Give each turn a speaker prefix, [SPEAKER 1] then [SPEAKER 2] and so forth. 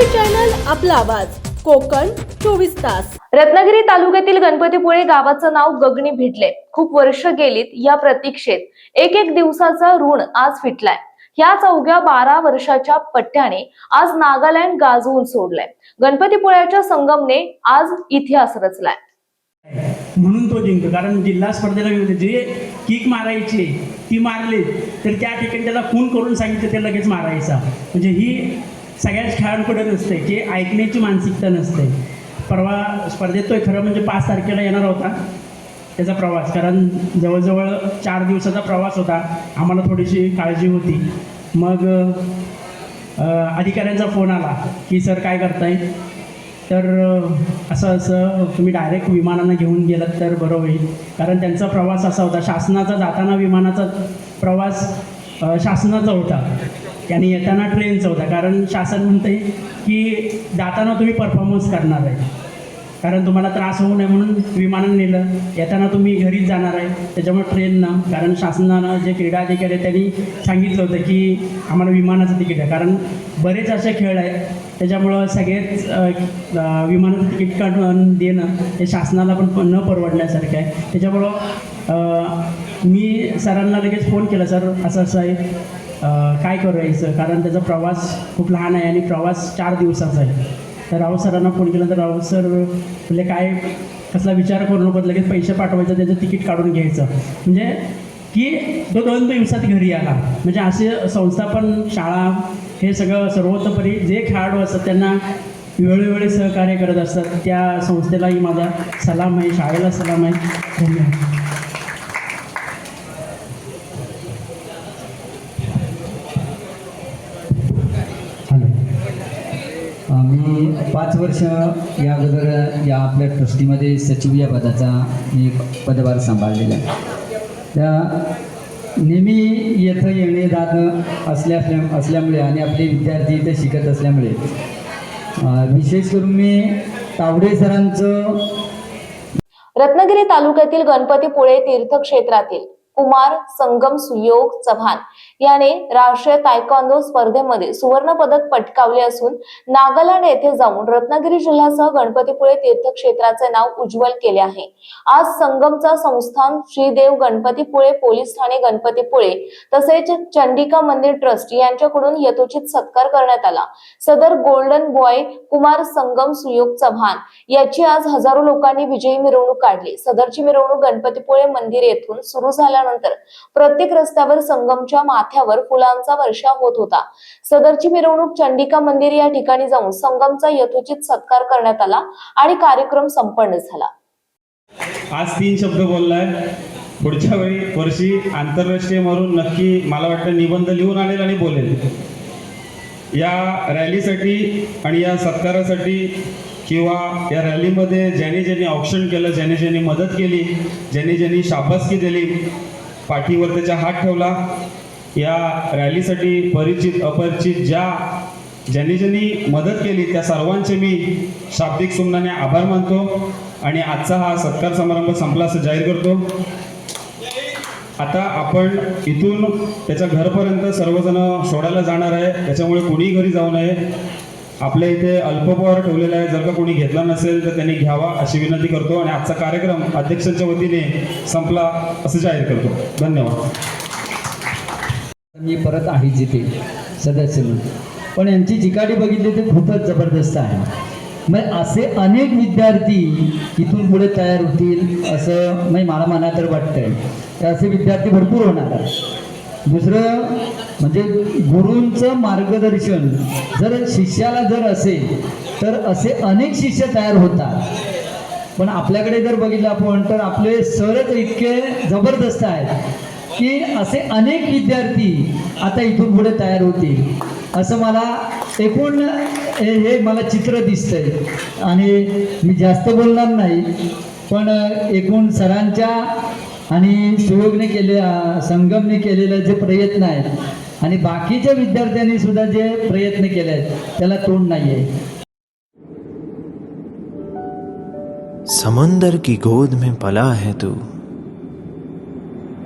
[SPEAKER 1] आपला आवाज. कोकण चोवीस तास.
[SPEAKER 2] रत्नागिरी तालुक्यातील गणपतीपुळे गावाचं नाव गगनी भिडले खूप वर्ष गेलीत या प्रतीक्षेत. एक एक दिवसाचा ऋण आज फिटलाय. ह्या चौघ्या बारा वर्षाच्या पट्ट्याने आज नागालँड गाजवून सोडलंय. गणपतीपुळ्याच्या संगमने आज इतिहास रचलाय.
[SPEAKER 3] म्हणून तो जिंकतो. कारण जिल्हा स्पर्धेला गेले होते. जे किक मारायची ती मारली तर त्या ठिकाणी त्याला खून करून सांगितलं ते लगेच मारायचा. म्हणजे ही सगळ्याच खेळाडूकडे नसते की ऐकण्याची मानसिकता नसते. परवा स्पर्धेत तो खरं म्हणजे पाच तारखेला येणार होता त्याचा प्रवास. कारण जवळजवळ चार दिवसाचा प्रवास होता आम्हाला थोडीशी काळजी होती. मग अधिकाऱ्यांचा फोन आला की सर काय करताय? तर असं असं तुम्ही डायरेक्ट विमानानं घेऊन गेलात तर बरं होईल. कारण त्यांचा प्रवास असा होता शासनाचा जाताना विमानाचा प्रवास शासनाचा होता. आणि येताना ट्रेनचा होता कारण शासन म्हणते की जाताना तुम्ही परफॉर्मन्स करणार आहे. कारण तुम्हाला त्रास होऊ नये म्हणून विमानानं नेलं. येताना तुम्ही घरीच जाणार आहे. त्याच्यामुळे ट्रेननं कारण शासनानं जे क्रीडा अधिकारी आहेत त्यांनी सांगितलं होतं की आम्हाला विमानाचं तिकीट आहे. कारण बरेच असे खेळ आहेत. त्याच्यामुळं सगळेच विमानाचं तिकीट काढून देणं हे शासनाला पण न परवडण्यासारखं आहे. त्याच्यामुळं मी सरांना लगेच फोन केला सर असं असं आहे. काय करायचं? कारण त्याचा प्रवास खूप लहान आहे आणि प्रवास चार दिवसाचा आहे. तर राऊत सरांना फोन केला तर राऊत सर म्हणजे काय कसला विचार करू नको लगेच पैसे पाठवायचं त्याचं तिकीट काढून घ्यायचं. म्हणजे की तो दोन दिवसात घरी आला. म्हणजे असे संस्थापन शाळा हे सगळं सर्वतोपरी जे खेळाडू असतात त्यांना वेळोवेळी सहकार्य करत असतात. त्या संस्थेलाही माझा सलाम आहे शाळेला सलाम आहे. धन्यवाद.
[SPEAKER 4] पाच वर्ष या अगोदर या आपल्या ट्रस्टीमध्ये सचिव या पदाचा मी पदभार सांभाळलेला आहे. त्या नेहमी येथं येणे जात असल्या असल्यामुळे आणि आपले विद्यार्थी इथे शिकत असल्यामुळे विशेष करून मी तावडे सरांचं
[SPEAKER 2] रत्नागिरी तालुक्यातील गणपतीपुळे तीर्थक्षेत्रातील कुमार संगम सुयोग चव्हाण याने राष्ट्रीय तायक्वांदो स्पर्धेमध्ये सुवर्ण पदक पटकावले असून नागालँड येथे जाऊन रत्नागिरी जिल्ह्यासह गणपतीपुळे तीर्थक्षेत्राचे नाव उज्ज्वल केले आहे. आज संगमचा संस्थान श्रीदेव गणपतीपुळे पोलीस ठाणे गणपतीपुळे तसेच चंडिका मंदिर ट्रस्ट यांच्याकडून यथोचित सत्कार करण्यात आला. सदर गोल्डन बॉय कुमार संगम सुयोग चव्हाण याची आज हजारो लोकांनी विजयी मिरवणूक काढली. सदरची मिरवणूक गणपतीपुळे मंदिर येथून सुरू झाल्यानंतर प्रत्येक रस्त्यावर संगमच्या माथ्यावर फुलांचा वर्षा होत होता. सदरची मिरवणूक चंडिका मंदिर या ठिकाणी जाऊन संगमचा यथोचित सत्कार करण्यात आला आणि कार्यक्रम संपन्न झाला.
[SPEAKER 5] आज तीन शब्द बोललाय. पुढच्या वेळी वर्षी आंतरराष्ट्रीय म्हणून नक्की मला वाटतं निबंध लिहून आणेल आणि बोलेल. या रॅलीसाठी आणि या सत्कारासाठी किंवा या रॅलीमध्ये ज्याने ज्यांनी ऑप्शन केलं ज्याने ज्यांनी मदत केली ज्यांनी ज्यांनी शाबासकी दिली पाठीवर त्याचा हात ठेवला या रॅलीसाठी परिचित अपरिचित ज्या ज्यांनी ज्यांनी मदत केली त्या सर्वांचे मी शाब्दिक सुमनाने आभार मानतो आणि आजचा हा सत्कार समारंभ संपला असं जाहीर करतो. आता आपण इथून त्याच्या घरपर्यंत सर्वजण सोडायला जाणार आहे. त्याच्यामुळे कोणीही घरी जाऊ नये. आपल्या इथे अल्पपहार ठेवलेला आहे. जर का कोणी घेतला नसेल तर त्यांनी घ्यावा अशी विनंती करतो आणि आजचा कार्यक्रम अध्यक्षांच्या वतीने संपला असं जाहीर करतो. धन्यवाद.
[SPEAKER 4] मी परत आहे जिथे सदस्य म्हणून. पण यांची चिकाटी बघितली ते खूपच जबरदस्त आहे. मग असे अनेक विद्यार्थी इथून पुढे तयार होतील असं म्हणजे मला मना तर वाटतंय. तर असे विद्यार्थी भरपूर होणार आहे दुसरं म्हणजे गुरूंचं मार्गदर्शन जर शिष्याला जर असेल तर असे अनेक शिष्य तयार होतात. पण आपल्याकडे जर बघितलं आपण तर आपले सरच इतके जबरदस्त आहेत. की असे अनेक विद्यार्थी आता इथून पुढे तयार होतील. असं मला एकूण हे हे मला चित्र दिसतंय. आणि मी जास्त बोलणार नाही पण एकूण सरांच्या आणि सुयोगने केले संगमने केलेले जे प्रयत्न आहेत आणि बाकीच्या विद्यार्थ्यांनी सुद्धा जे प्रयत्न केले आहेत त्याला तोंड नाही आहे
[SPEAKER 6] समंदर की गोद में पला है तू।